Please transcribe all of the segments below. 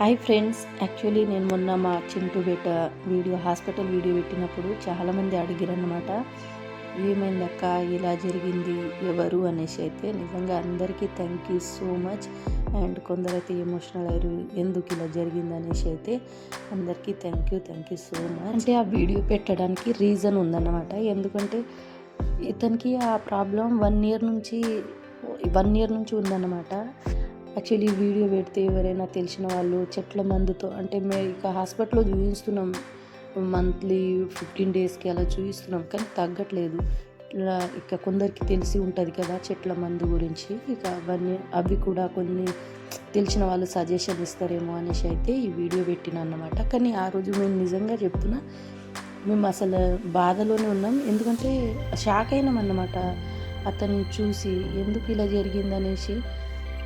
Hi friends actually నేను మొన్న మా చింటూ బేట వీడియో హాస్పిటల్ వీడియో పెట్టినప్పుడు చాలామంది అడిగారు అన్నమాట ఏమైంది అక్క ఇలా జరిగింది? ఎవరు? అనేసి అయితే నిజంగా అందరికీ thank you so much and కొందరైతే ఎమోషనల్ అయ్యారు ఎందుకు ఇలా జరిగింది? అనేసి అయితే అందరికీ thank you thank you so much అంటే ఆ వీడియో పెట్టడానికి రీజన్ ఉందన్నమాట. ఎందుకంటే ఇతనికి ఆ ప్రాబ్లం వన్ ఇయర్ నుంచి వన్ ఇయర్ నుంచి ఉందన్నమాట. యాక్చువల్లీ వీడియో పెడితే ఎవరైనా తెలిసిన వాళ్ళు చెట్ల మందుతో అంటే మేము ఇక హాస్పిటల్లో చూపిస్తున్నాం మంత్లీ ఫిఫ్టీన్ డేస్కి అలా చూపిస్తున్నాం కానీ తగ్గట్లేదు. ఇలా ఇక కొందరికి తెలిసి ఉంటుంది కదా చెట్ల మందు గురించి. ఇక అవన్నీ అవి కూడా కొన్ని తెలిసిన వాళ్ళు సజెషన్ ఇస్తారేమో అనేసి అయితే ఈ వీడియో పెట్టిన అన్నమాట. కానీ ఆ రోజు మేము నిజంగా చెప్తున్నా మేము అసలు బాధలోనే ఉన్నాం. ఎందుకంటే షాక్ అయినాం అన్నమాట. అతను చూసి ఎందుకు ఇలా జరిగింది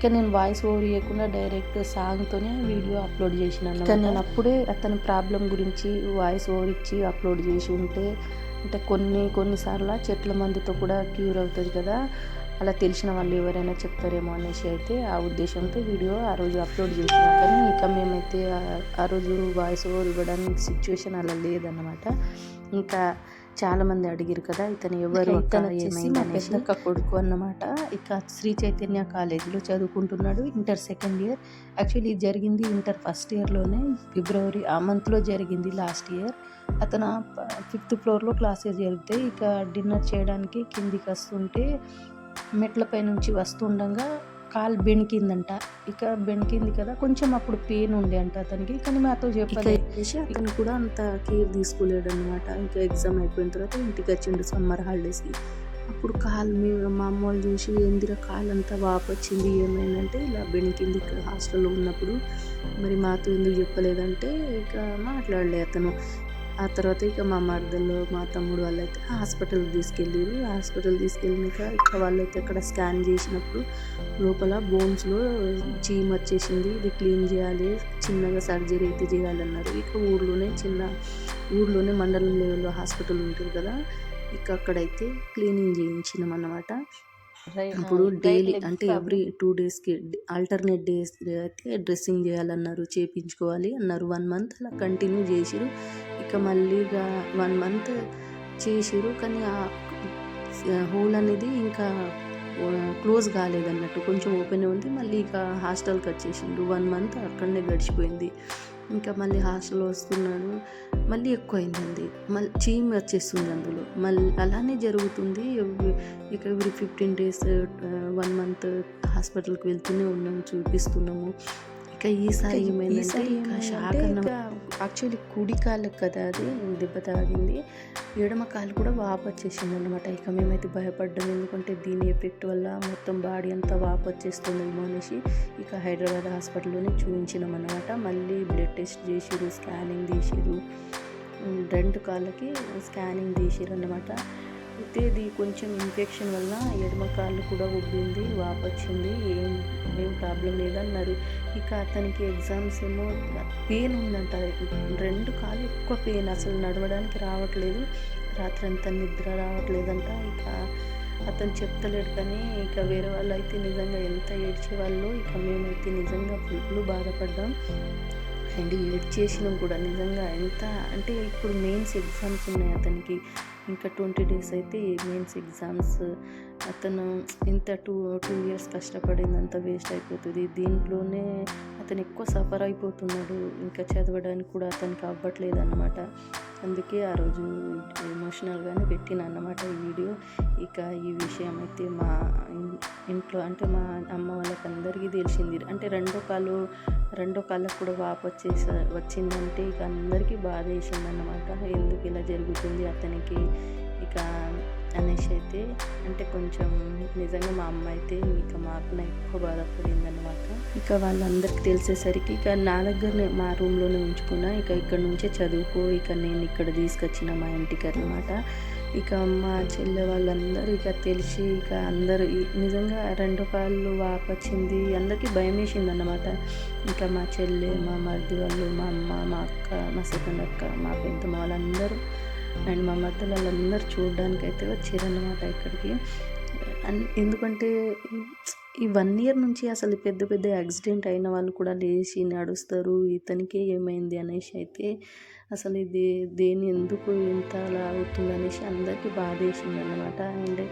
కానీ నేను వాయిస్ ఓవర్ ఇవ్వకుండా డైరెక్ట్ సాంగ్తోనే వీడియో అప్లోడ్ చేసిన కానీ నేను అప్పుడే అతని ప్రాబ్లం గురించి వాయిస్ ఓవర్ ఇచ్చి అప్లోడ్ చేసి ఉంటే అంటే కొన్ని కొన్నిసార్లు చెట్ల మందుతో కూడా క్యూర్ అవుతుంది కదా అలా తెలిసిన వాళ్ళు ఎవరైనా చెప్తారేమో అనేసి అయితే ఆ ఉద్దేశంతో వీడియో ఆ రోజు అప్లోడ్ చేసిన. కానీ ఇక మేమైతే ఆ- ఆ రోజు వాయిస్ ఓవర్ ఇవ్వడానికి సిచ్యువేషన్ అలా లేదన్నమాట. ఇంకా చాలా మంది అడిగారు కదా ఇతను ఎవరు కొడుకు అన్నమాట. ఇక శ్రీ చైతన్య కాలేజీలో చదువుకుంటున్నాడు ఇంటర్ సెకండ్ ఇయర్. యాక్చువల్లీ జరిగింది ఇంటర్ ఫస్ట్ ఇయర్లోనే ఫిబ్రవరి ఆ మంత్లో జరిగింది లాస్ట్ ఇయర్. అతను ఫిఫ్త్ ఫ్లోర్లో క్లాసెస్ జరుగుతాయి. ఇక డిన్నర్ చేయడానికి కిందికి వస్తుంటే మెట్లపై నుంచి వస్తుండగా కాలు బెణికిందంట ఇక బెణికింది కదా కొంచెం అప్పుడు పెయిన్ ఉండే అంట అతనికి. కానీ మాతో చెప్పలేదు చెప్పేసి అతను కూడా అంత కేర్ తీసుకోలేడు అనమాట ఇంకా ఎగ్జామ్ అయిపోయిన తర్వాత ఇంటికి వచ్చిండు సమ్మర్ హాలిడేస్కి. అప్పుడు కాలు మీ మా అమ్మ వాళ్ళు చూసి ఏందిరా కాలు అంతా వాపు వచ్చింది ఏమైందంటే ఇలా బెణికింది ఇక్కడ హాస్టల్లో ఉన్నప్పుడు మరి మాతో ఎందుకు చెప్పలేదంటే ఇక మాట్లాడలే అతను. ఆ తర్వాత ఇక మా మరదలు మా తమ్ముడు వాళ్ళైతే హాస్పిటల్కి తీసుకెళ్ళారు. హాస్పిటల్ తీసుకెళ్ళినాక ఇక వాళ్ళైతే అక్కడ స్కాన్ చేసినప్పుడు లోపల బోన్స్లో చీమ్ వచ్చేసింది. ఇది క్లీన్ చేయాలి చిన్నగా సర్జరీ అయితే చేయాలన్నారు. ఇక ఊర్లోనే చిన్న ఊర్లోనే మండలం లెవెల్లో హాస్పిటల్ ఉంటుంది కదా ఇక అక్కడైతే క్లీనింగ్ చేయించినాం అన్నమాట ఇప్పుడు డైలీ అంటే ఎవ్రీ టూ డేస్కి ఆల్టర్నేట్ డేస్ అయితే డ్రెస్సింగ్ చేయాలన్నారు చేయించుకోవాలి అన్నారు. వన్ మంత్ అలా కంటిన్యూ చేసిరు. ఇక మళ్ళీ వన్ మంత్ చేసిరు. కానీ ఆ హోల్ అనేది ఇంకా క్లోజ్ కాలేదన్నట్టు. కొంచెం ఓపెన్ ఉంది. మళ్ళీ ఇక హాస్టల్కి వచ్చేసిండు వన్ మంత్ అక్కడనే గడిచిపోయింది. ఇంకా మళ్ళీ హాస్టల్ వస్తున్నాడు మళ్ళీ ఎక్కువ అయిందండి మళ్ళీ చీమ్ వచ్చేస్తుంది అందులో. మళ్ళీ అలానే జరుగుతుంది. ఎవ్రీ- ఇక every fifteen days one month హాస్పిటల్కి వెళ్తూనే ఉన్నాము చూపిస్తున్నాము. ఇక ఈసారి ఏమైందంటే ఇక షాక్ అన్న యాక్చువల్లీ కుడి కాళ్ళకి కదా అది దెబ్బ తాగింది. ఎడమ కాలు కూడా వాపు వచ్చేసింది అనమాట ఇక మేమైతే భయపడ్డాం. ఎందుకంటే దీని ఎఫెక్ట్ వల్ల మొత్తం బాడీ అంతా వాపు వచ్చేస్తుందేమో అనేసి ఇక హైదరాబాద్ హాస్పిటల్లోనే చూపించినాం అనమాట మళ్ళీ బ్లడ్ టెస్ట్ చేసిరు స్కానింగ్ తీసిరు రెండు కాళ్ళకి స్కానింగ్ తీసిరు అనమాట అయితే ఇది కొంచెం ఇన్ఫెక్షన్ వల్ల ఎడమ కాళ్ళు కూడా ఉబ్బింది వాపు వచ్చింది ఏం ఏం ప్రాబ్లం లేదన్నారు. ఇక అతనికి ఎగ్జామ్స్ ఏమో పెయిన్ ఉందంట. రెండు కాళ్ళు ఎక్కువ పెయిన్ అసలు నడవడానికి రావట్లేదు. రాత్రి అంతా నిద్ర రావట్లేదంట. ఇక అతను చెప్తలేడు కానీ ఇక వేరే వాళ్ళు అయితే నిజంగా ఎంత ఏడ్చేవాళ్ళు ఇక మేమైతే నిజంగా ఫుల్ బాధపడ్డాం. అండ్ చేసినా కూడా. నిజంగా ఎంత అంటే ఇప్పుడు మెయిన్స్ ఎగ్జామ్స్ ఉన్నాయి అతనికి. ఇంకా ట్వంటీ డేస్ అయితే మెయిన్స్ ఎగ్జామ్స్. అతను ఇంత టూ టూ ఇయర్స్ కష్టపడింది అంత వేస్ట్ అయిపోతుంది. దీంట్లోనే అతను ఎక్కువ సఫర్ అయిపోతున్నాడు. ఇంకా చదవడానికి కూడా అతనికి అవ్వట్లేదు అనమాట అందుకే ఆ రోజు ఎమోషనల్గానే పెట్టిన అన్నమాట ఈ వీడియో. ఇక ఈ విషయం అయితే మా ఇంట్లో అంటే మా అమ్మ వాళ్ళకి అందరికీ తెలిసింది. అంటే రెండో కాలు రెండో కాళ్ళకు కూడా వాపు వచ్చేస వచ్చిందంటే ఇక అందరికీ బాధ వేసింది అన్నమాట ఎందుకు ఇలా జరుగుతుంది అతనికి? ఇక అనేసి అయితే అంటే కొంచెం నిజంగా మా అమ్మ అయితే ఇక మాకు ఎక్కువ బాధపడింది అనమాట ఇక వాళ్ళందరికీ తెలిసేసరికి ఇక నా దగ్గరనే మా రూమ్లోనే ఉంచుకున్నా. ఇక ఇక్కడ నుంచే చదువుకో ఇక నేను ఇక్కడ తీసుకొచ్చిన మా ఇంటికి అనమాట ఇక మా చెల్లె వాళ్ళందరూ ఇక తెలిసి ఇక అందరూ నిజంగా రెండు కాళ్ళు వాపొచ్చింది అందరికీ భయం వేసింది అన్నమాట ఇంకా మా చెల్లె మా మరిది వాళ్ళు మా అమ్మ మా అక్క మా సెకండ్ అక్క మా పెద్ద వాళ్ళందరూ అండ్ మా మధ్యలో వాళ్ళందరూ చూడడానికి అయితే వచ్చారన్నమాట ఇక్కడికి. అన్- ఎందుకంటే ఈ వన్ ఇయర్ నుంచి అసలు పెద్ద పెద్ద యాక్సిడెంట్ అయిన వాళ్ళు కూడా లేచి నడుస్తారు ఇతనికే ఏమైంది అనేసి అయితే అసలు ఇది దేని ఎందుకు ఇంత అలా అవుతుంది అనేసి అందరికీ బాధ వేసింది అనమాట అండ్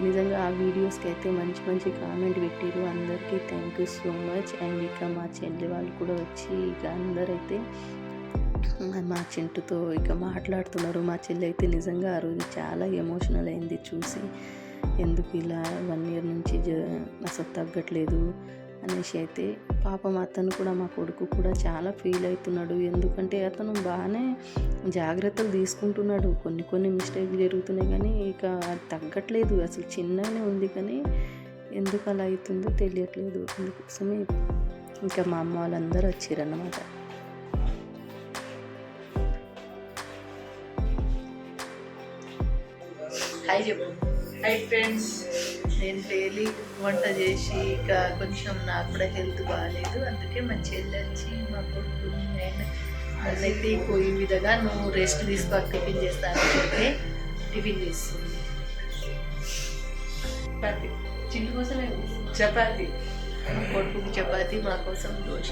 నిజంగా ఆ వీడియోస్కి అయితే మంచి మంచి కామెంట్ పెట్టారు అందరికీ thank you so much. And ఇక మా చెల్లి వాళ్ళు కూడా వచ్చి ఇక అందరైతే మా చింటుతో ఇక మాట్లాడుతున్నారు. మా చెల్లి అయితే నిజంగా ఆ రోజు చాలా ఎమోషనల్ అయింది చూసి. ఎందుకు ఇలా వన్ ఇయర్ నుంచి జ అసలు తగ్గట్లేదు అనేసి అయితే పాపం అతను కూడా మా కొడుకు కూడా చాలా ఫీల్ అవుతున్నాడు. ఎందుకంటే అతను బాగానే జాగ్రత్తలు తీసుకుంటున్నాడు. కొన్ని కొన్ని మిస్టేక్ జరుగుతున్నాయి కానీ ఇక అది తగ్గట్లేదు. అసలు చిన్ననే ఉంది కానీ ఎందుకు అలా అవుతుందో తెలియట్లేదు. అందుకోసమే ఇంకా మా అమ్మ వాళ్ళందరూ వచ్చారన్నమాట. హాయ్ చెప్పు ఫ్రెండ్స్ నేను డైలీ వంట చేసి ఇక కొంచెం నాకు కూడా హెల్త్ బాగాలేదు అందుకే మా చెల్లి వచ్చి మా కొడుకు నేను అన్నైతే పోయి విధంగా నువ్వు రెస్ట్ తీసుకో టిఫిన్ చేస్తాను అంటే టిఫిన్ చేస్తుంది. చపాతి. చింటి కోసమే చపాతి. మా కొడుకుకి చపాతి మా కోసం దోశ.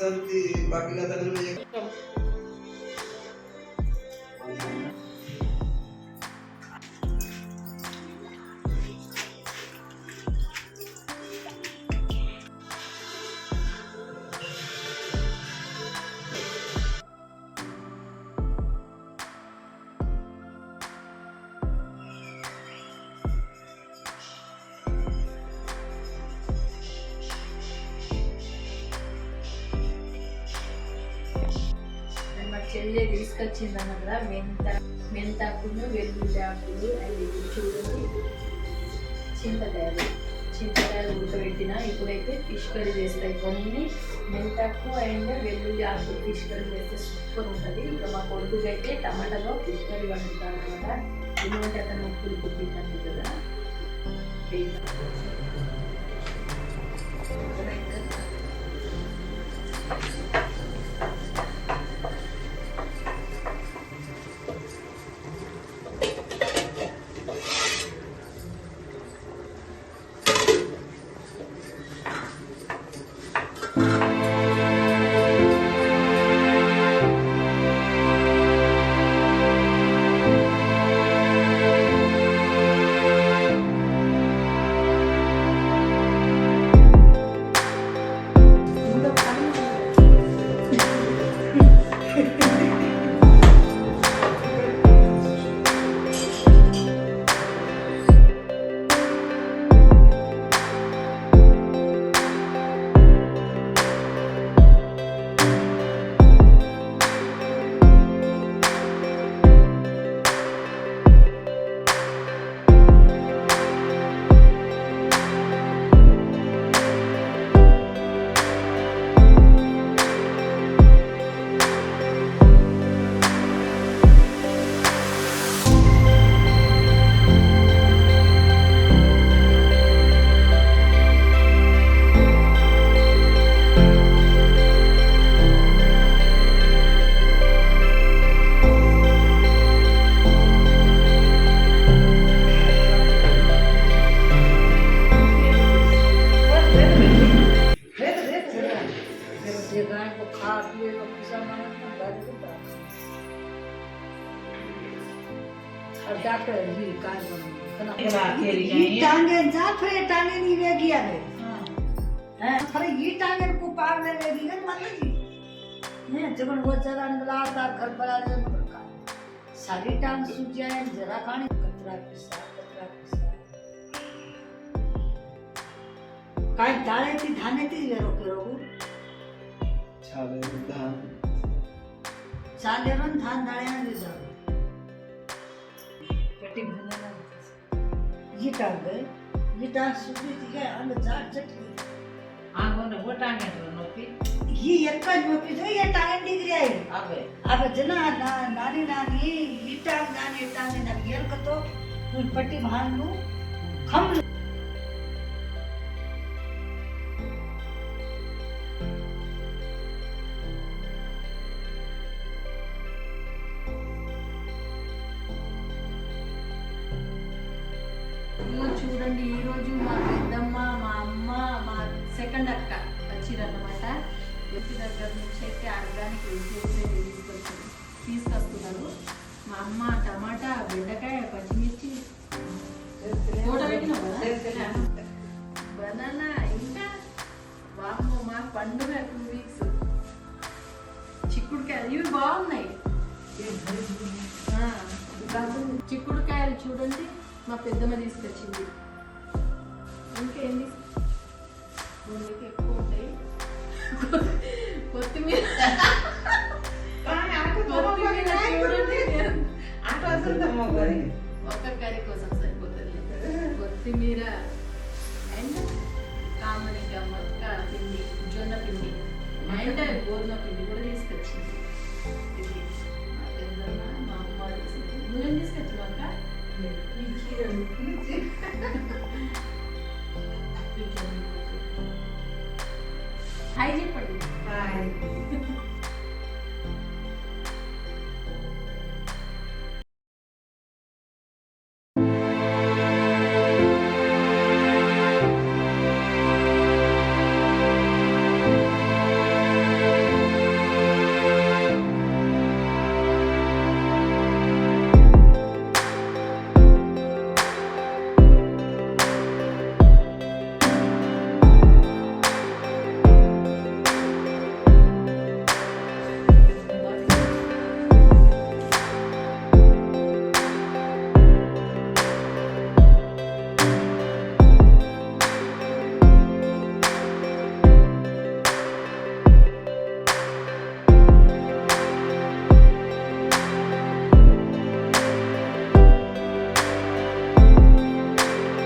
दीर्घ पिसांती बाकीला చెల్లె తీసుకొచ్చింది కదా మెంత మెంతాకును వెల్లుల్లి ఆకులు అండ్ చూడండి. చింతకాయలు చింతకాయలు ఉడకబెట్టిన ఇప్పుడైతే ఫిష్ కర్రీ చేస్తాయి. కొన్ని మెంతాకు అండ్ వెల్లుల్లి ఆకులు ఫిష్ కర్రీ చేస్తే సూపర్ ఉంటుంది. ఇక మా కొడుకుకి అయితే టమాటాలో ఫిష్ కర్రీ వండుతాను అనమాట ఎందుకంటే అతను ఉప్పులు కుట్టింటాను కదా. ಈ ಟಾಂಗೆ ಜಾತ್ರೆ ಟಾಂಗೆ ನೀವೇ ಗಿಯಾರೆ खरे ही टांगे को पार ले लेगी ना मतलब जी ने जगन वो जरा अंगला था घर पर आ जाए मगर का सारी टांग सूझ जाए जरा खाने कतरा पिसा कतरा पिसा काय डाळे ती धाने ती वेरो केरो छाले धान चाले रन धान डाळे दे जाओ ગીતા ગઈ. ગીતા સુધી ગયા અને ઝાડ ચટકી. આંગોને વટાણે નહોતી. ઘી એક જ મોટી જોઈએ ટાણે ડિગ્રી આવી. આવે. આવે જના નાની નાની ગીટા નાની નાની નાની. ઘેર હતો પટ્ટી ભાનનું ખમણું అమ్మ టమాటా బెండకాయ పచ్చిమిర్చి. బనానా ఇంకా? వాము మా పండుగ టూ వీక్స్. చిక్కుడుకాయలు ఇవి బాగున్నాయి. చిక్కుడుకాయలు చూడండి మా పెద్దమ్మ తీసుకొచ్చింది. હાઈજી પણ